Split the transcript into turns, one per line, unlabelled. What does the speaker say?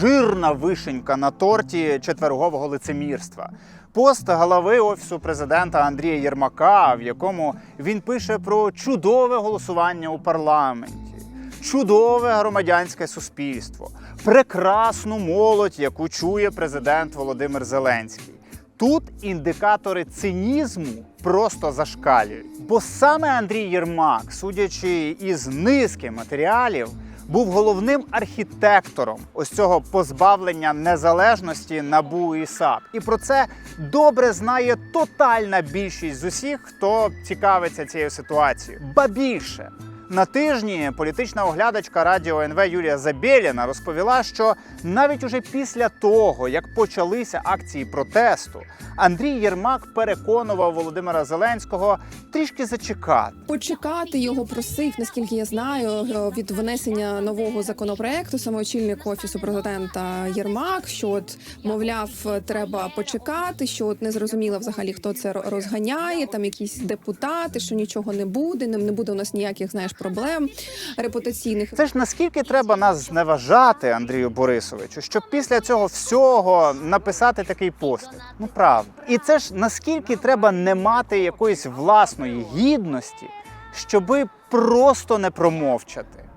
жирна вишенька на торті четвергового лицемірства. Пост голови офісу президента Андрія Єрмака, в якому він пише про чудове голосування у парламенті, чудове громадянське суспільство, прекрасну молодь, яку чує президент Володимир Зеленський. Тут індикатори цинізму просто зашкалюють. Бо саме Андрій Єрмак, судячи із низки матеріалів, був головним архітектором ось цього позбавлення незалежності НАБУ і САП. І про це добре знає тотальна більшість з усіх, хто цікавиться цією ситуацією. Ба більше. На тижні політична оглядачка радіо НВ Юлія Забєліна розповіла, що навіть уже після того, як почалися акції протесту, Андрій Єрмак переконував Володимира Зеленського трішки зачекати.
Почекати його просив, наскільки я знаю, від внесення нового законопроекту саме очільник офісу президента Єрмак, що от мовляв, треба почекати, що от не зрозуміло взагалі хто це розганяє. Там якісь депутати, що нічого не буде, не буде у нас ніяких знаєш проблем репутаційних.
Це ж наскільки треба нас зневажати, Андрію Борисовичу, щоб після цього всього написати такий пост? Ну правда. І це ж наскільки треба не мати якоїсь власної гідності, щоби просто не промовчати.